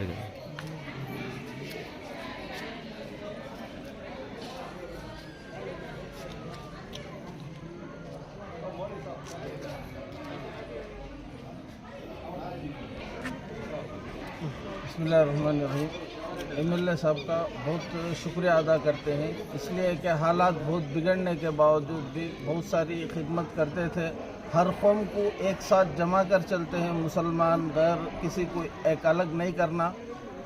बसमीम M L A साहब का बहुत शुक्रिया अदा करते हैं। इसलिए कि हालात बहुत बिगड़ने के बावजूद भी बहुत सारी खिदमत करते थे। हर कौम को एक साथ जमा कर चलते हैं मुसलमान, गैर किसी को एक अलग नहीं करना।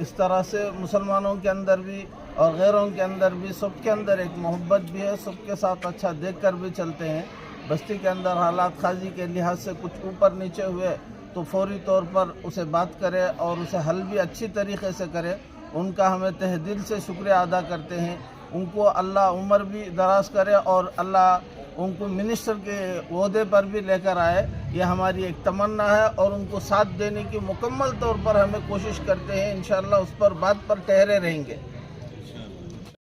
इस तरह से मुसलमानों के अंदर भी और गैरों के अंदर भी, सबके अंदर एक मोहब्बत भी है, सबके साथ अच्छा देख कर भी चलते हैं। बस्ती के अंदर हालात खाजी के लिहाज से कुछ ऊपर नीचे हुए तो फौरी तौर पर उसे बात करें और उसे हल भी अच्छी तरीके से करें। उनका हमें तह दिल से शुक्रिया अदा करते हैं। उनको अल्लाह उम्र भी दराज करे और अल्लाह उनको मिनिस्टर के अहदे पर भी लेकर आए ये हमारी एक तमन्ना है और उनको साथ देने की मुकम्मल तौर पर हमें कोशिश करते हैं इंशाल्लाह उस पर बात पर ठहरे रहेंगे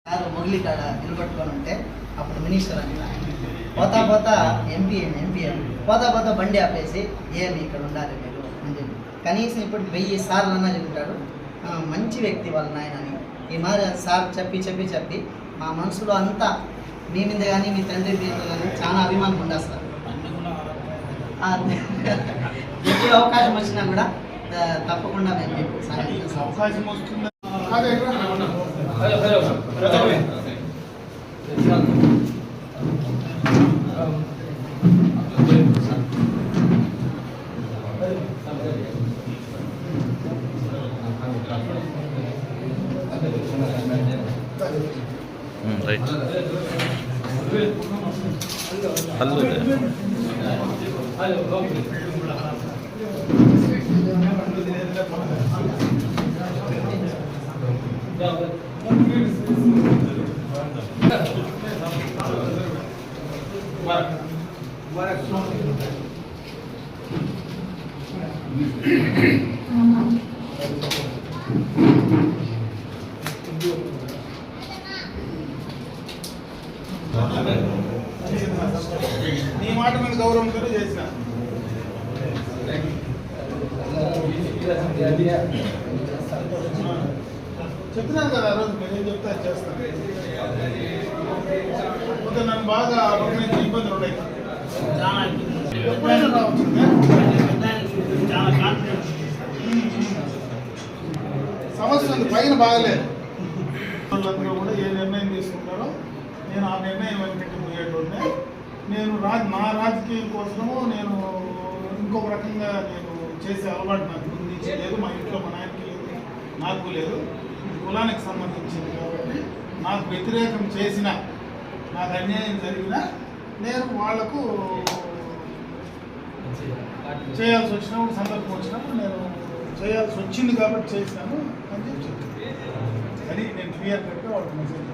కారు మొగిలి కాడ నిలబట్టుకొని ఉంటే అప్పుడు మినిస్టర్ అంట పోతా పోతా ఎంపీ ఎంపీ పోతా పోతా బండి ఆపేసి ఏమి ఇక్కడ ఉండాలి మీరు అని చెప్పి కనీసం ఇప్పుడు వెయ్యి సార్లు అన్నా చెప్తాడు "ఆ, మంచి వ్యక్తి వాళ్ళ నాయనని ఈ మారి సార్ చెప్పి చెప్పి చెప్పి మా మనసులో అంతా మీ మీద కానీ మీ తండ్రి మీద కానీ చాలా అభిమానం ఉండాలి సార్ ఆ, ఎప్పుడు అవకాశం వచ్చినా కూడా తప్పకుండా మేము మీకు సహాయం అవకాశం వస్తుంది? రైట్ హల్లు నీ మాట మీద గౌరవంతో చేసిన చెప్తున్నాను కదా ఆ రోజు నేను చెప్తే చేస్తాను కొంచెం నన్ను బాగా అభివృద్ధి ఇబ్బందులు ఉన్నాయి ఎప్పుడైనా రావచ్చు సమస్య ఉంది పైన బాగలేదు. కూడా ఏ నిర్ణయం తీసుకుంటారో నేను ఆ నిర్ణయం వెనకటి పోయేటోడినే నేను రాజ్ మా రాజకీయం కోసము నేను ఇంకొక రకంగా నేను చేసే అలవాటు నాకు ముందు లేదు మా ఇంట్లో మా నాయనకి లేదు నాకు లేదు. కులానికి సంబంధించింది కాబట్టి నాకు వ్యతిరేకం చేసిన నాకు అన్యాయం జరిగిన నేను వాళ్ళకు చేయాల్సి వచ్చినప్పుడు సందర్భం వచ్చినప్పుడు నేను చేయాల్సి వచ్చింది కాబట్టి చేసినాను అని చెప్పి చెప్పాను. అది నేను క్లియర్ కట్గా వాళ్ళకి మెసేజ్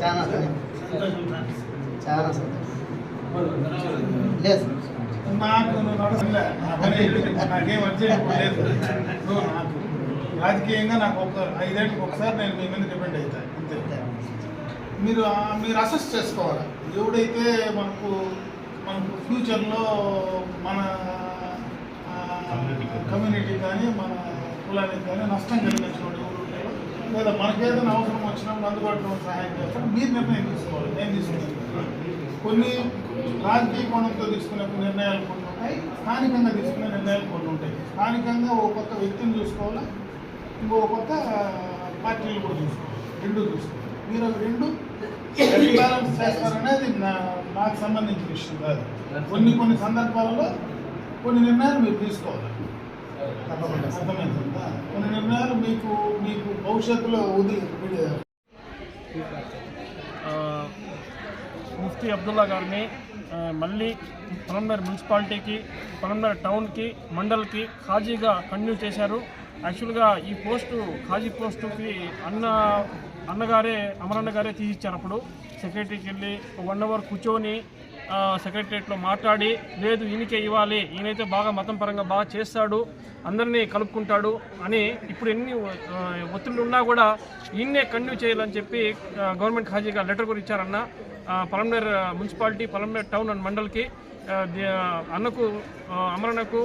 చాలా చాలా లేదు నాకు పని లేదు రాజకీయంగా నాకు ఒక ఐదేళ్ళకి ఒకసారి నేను మీ మీద డిపెండ్ అవుతాను అంతే. మీరు మీరు అసెస్ చేసుకోవాలి. ఎవడైతే మనకు మనకు ఫ్యూచర్లో మన కమ్యూనిటీ కానీ మన కులానికి కానీ నష్టం కలిగించిన వాడు లేదా మనకేదైనా అవసరం వచ్చినప్పుడు అందుబాటులో సహాయం చేస్తాడు మీరు నిర్ణయం తీసుకోవాలి. నేను తీసుకున్నాను కొన్ని రాజకీయ కోణంతో తీసుకునే నిర్ణయాలు కొన్ని ఉంటాయి. స్థానికంగా తీసుకునే నిర్ణయాలు కొన్ని ఉంటాయి. స్థానికంగా ఓ కొత్త వ్యక్తిని చూసుకోవాలి? ఇంకో కొత్త పార్టీలు కూడా చూసుకోవాలి. రెండు చూసుకోవాలి. మీరు రెండు బ్యాలెన్స్ చేస్తారనేది నా నాకు సంబంధించిన విషయం కాదు. కొన్ని కొన్ని సందర్భాలలో కొన్ని నిర్ణయాలు మీరు తీసుకోవాలి. అర్థమవుతుందా కొన్ని నిర్ణయాలు మీకు మీకు భవిష్యత్తులో వదిలి ముఫ్తీ అబ్దుల్లా గారిని మళ్ళీ పొలంనేరు మున్సిపాలిటీకి పొలంనేరు టౌన్కి మండల్కి ఖాజీగా కంటిన్యూ చేశారు. యాక్చువల్గా ఈ పోస్టు ఖాజీ పోస్టుకి అన్న అన్నగారే అమరన్న గారే తీసిచ్చారు అప్పుడు. సెక్రటరీకి వెళ్ళి వన్ అవర్ కూర్చొని సెక్రటరియట్లో మాట్లాడి లేదు ఈయనకే ఇవ్వాలి. ఈయనైతే బాగా మతం పరంగా బాగా చేస్తాడు. అందరినీ కలుపుకుంటాడు అని ఇప్పుడు ఎన్ని ఒత్తిళ్ళు ఉన్నా కూడా ఈయన్నే కంటిన్యూ చేయాలని చెప్పి గవర్నమెంట్ ఖాజీగా లెటర్ కూడా ఇచ్చారన్న Palamaner municipality Palamaner town and మండల్కి అన్నకు అమరణకు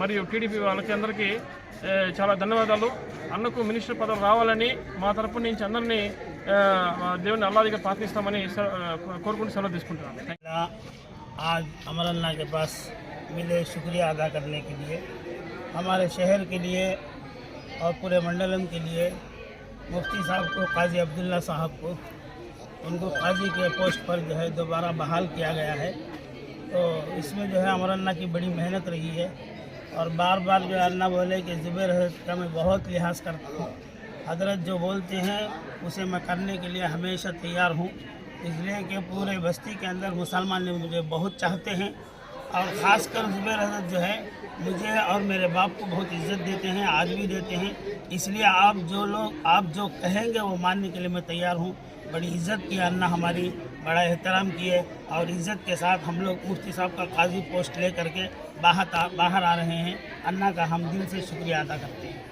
మరియు టీడీపీ వాళ్ళకి అందరికీ చాలా ధన్యవాదాలు. అన్నకు మినిస్టర్ పదవి రావాలని మా తరపు నుంచి అందరినీ ఆ, దేవుని అల్లాదిగా ప్రార్థిస్తామని సె- ఆ, కోరుకుంటూ సెలవు తీసుకుంటున్నాను ఇలా आज अमर अल्लाह के पास मिले शुक्रिया अदा करने के लिए हमारे शहर के लिए और पूरे मंडलम के लिए मुफ्ती साहब को काजी अब्दुल्ला साहब को उनको काजी के पोस्ट पर जो है दोबारा बहाल किया गया है तो इसमें जो है अमर अल्लाह की बड़ी मेहनत रही है और बार बार जो है अल्लाह बोले कि ज़ुबैर हजरत का मैं बहुत लिहाज करता हूँ हज़रत जो बोलते हैं, उसे मैं करने के लिए हमेशा तैयार हूँ। इसलिए कि पूरे बस्ती के अंदर मुसलमान मुझे बहुत चाहते हैं और ख़ासकर ज़ुबैर हज़रत जो है, मुझे और मेरे बाप को बहुत इज़्ज़त देते हैं, आज भी देते हैं। इसलिए आप जो लोग, आप जो कहेंगे, वो मानने के लिए मैं तैयार हूँ। बड़ी इज़्ज़त की अन्ना हमारी बड़ा एहतराम किए और इज़्ज़त के साथ हम लोग मुफ्ती साहब का काजी पोस्ट ले करके बाहर बाहर आ रहे हैं। अन्ना का हम दिल से शुक्रिया अदा करते हैं।